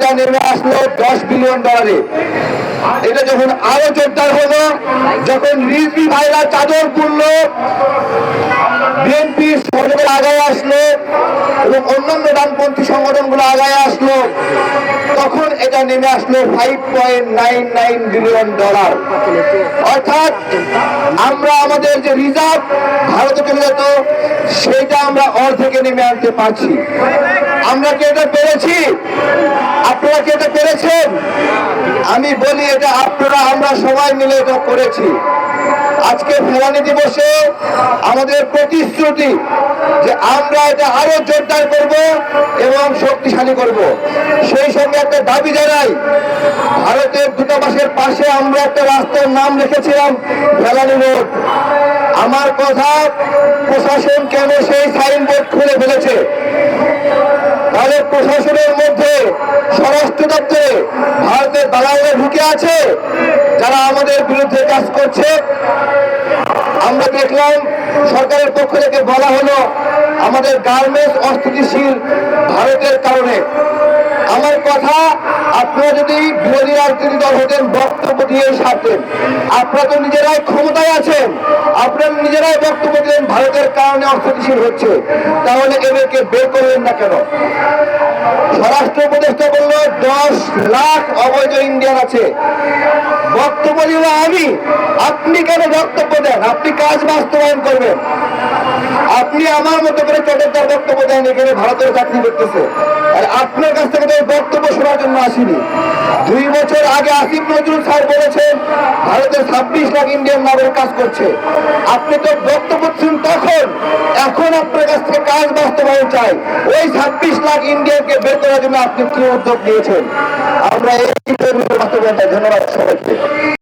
এটা নেমে আসলো দশ বিলিয়ন ডলারে এটা যখন আরও জোরদার হলো, যখন রিজভি ভাইরা চাদর পুরলো বিএনপি সরকার আগায় আসলো এবং অন্যান্য ডানপন্থী সংগঠনগুলো আগায় আসলো, তখন এটা নেমে আসলো five point nine nine billion dollar অর্থাৎ আমরা আমাদের যে রিজার্ভ ভারতে চলে যেত, সেটা আমরা অর্ধেকে নেমে আনতে পারছি। আমরা কি এটা পেরেছি? আপনারা কি এটা পেরেছেন? আমি বলি এটা আপনারা, আমরা সবাই মিলে এটা করেছি। আজকে ফেরানি দিবসে আমাদের প্রতিশ্রুতি যে আমরা এটা আরও জোরদার করব এবং শক্তিশালী করব। সেই সঙ্গে একটা দাবি জানাই, ভারতের দূতাবাসের পাশে আমরা একটা রাস্তার নাম রেখেছিলাম, ফেলানি রোড। আমার কথা প্রশাসন কেন সেই সাইনবোর্ড খুলে ফেলেছে? তাহলে প্রশাসনের মধ্যে স্বরাষ্ট্র দপ্তরে ভারতের দালালরা ঢুকে আছে, যারা আমাদের বিরুদ্ধে কাজ করছে। আমরা দেখলাম, সরকারের পক্ষ থেকে বলা হলো, আমাদের গার্মেন্টস অস্থিতিশীল ভারতের কারণে। আমার কথা, আপনারা যদি বিরোধী রাজনীতি দল হতেন, বক্তব্য দিয়ে সারতেন। আপনারা তো নিজেরাই ক্ষমতায় আছেন। আপনারা নিজেরাই বক্তব্য দিলেন, ভারতের কারণে অস্থিতিশীল হচ্ছে। তাহলে এদেরকে বের করলেন না কেন? স্বরাষ্ট্র উপদেষ্টা বলল, দশ লাখ অবৈধ ইন্ডিয়ান আছে। বক্তব্য দিল আমি। আপনি কেন বক্তব্য দেন? আপনি কাজ বাস্তবায়ন করবেন। আপনি আমার মতো করে চটকদার বক্তব্য দেন, এখানে ভারতের চাকরি করতেছে আর আপনার কাছ থেকে তো এই বক্তব্য শোনার জন্য আসিনি। দুই বছর আগে আসিফ নজরুল স্যার বলেছেন, ভারতের ছাব্বিশ লাখ ইন্ডিয়ান নাগরিক কাজ করছে। আপনি তো বক্তব্য দিচ্ছেন তখন, এখন আপনার কাছ থেকে কাজ বাস্তবায়ন চাই। ওই ছাব্বিশ লাখ ইন্ডিয়ানকে বের করার জন্য আপনি কি উদ্যোগ নিয়েছেন? আমরা এই